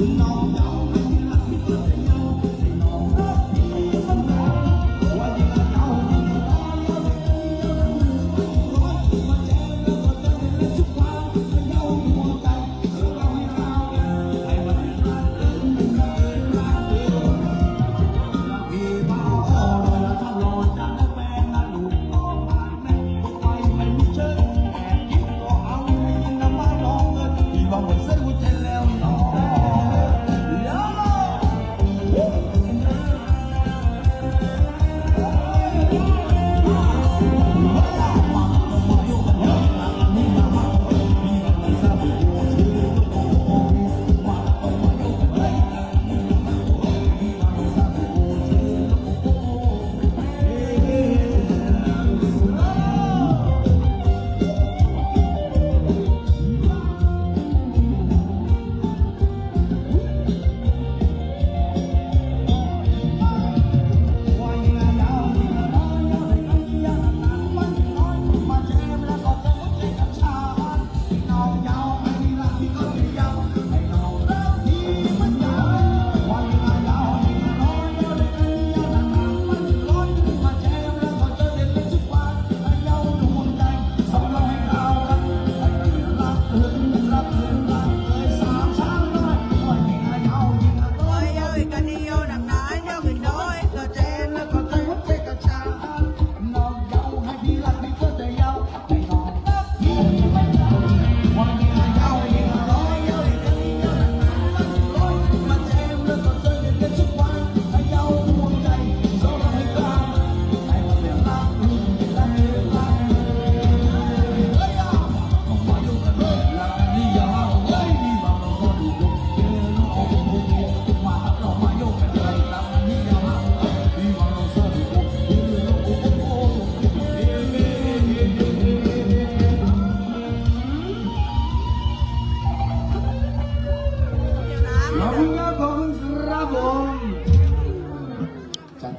No.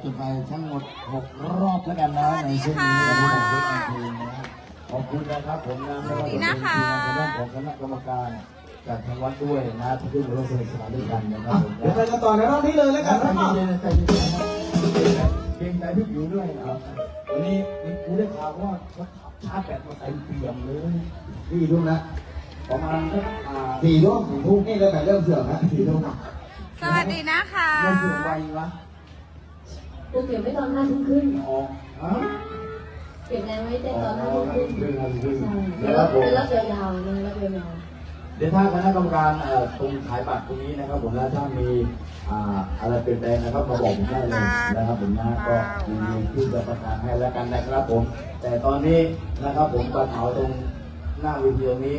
จัดกันไปทั้งหมด 6 รอบแล้วกันนะในช่วงนี้นะครับผมนะครับขอบคุณนะครับผมนะไม่ว่าจะเป็นทีมงานคณะของคณะกรรมการจากทางวัดด้วยนะที่ร่วมร่วมสนุกสนานด้วยกันนะครับผมเดี๋ยวไปกันต่อในรอบนี้เลยแล้วกันใจนะครับเย็นๆใจเย็นๆนะเกรงใจพี่อยู่ด้วยนะครับวันนี้นี่กูได้ข่าวว่าเขาชาร์จแบตมาเต็มเปี่ยมเลยสี่ทุ่มนะประมาณสักอ่าสี่ทุ่มสี่ทุ่มนี่เลยแบบเริ่มเสื่อมแล้วสี่ทุ่มสวัสดีนะคะ เริ่มเสื่อมไววะ กูเก็บไว้ตอนห้าทุ่มครึ่งออกฮะเก็บงานไว้ได้ตอนห้าทุ่มครึ่งเรื่องอะไรขึ้นใช่แล้แล้ววครับผมเป็นรับยาวๆมันรับยาวเดี๋ยวถ้าคณะกรรมการเอ่อตรงขายบัตรตรงนี้นะครับ ผมนะถ้ามีอ่าอะไรเปลี่ยนแปลงนะครับมาบอกผมได้เลยนะครับผมนะก็ยินดีที่จะประกาศให้แล้วกันนะครับผม แต่ตอนนี้นะครับผมบัตรเหมาตรงหน้าเวทีตรงนี้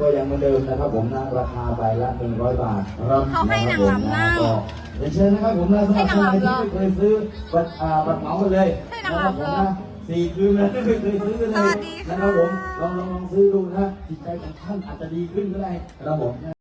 ก็ยังเหมือนเดิมนะครับผมนะราคาใบละ100 บาทครับเขาให้นางรำนั่งก็เรียนเชิญนะครับผมนะสำหรับท่านใดที่ไม่เคยซื้อบัตรอ่าบัตรเหมาไปเลยให้นางนะครับรำผมเหรอนะสี่คืนแล้วไม่เคยซื้อกันเลสวัยสดีค่ะนะครับผมลองลองลองซื้อดูนะจิตใจของท่านอาจจะดีขึ้นก็ได้ครับผม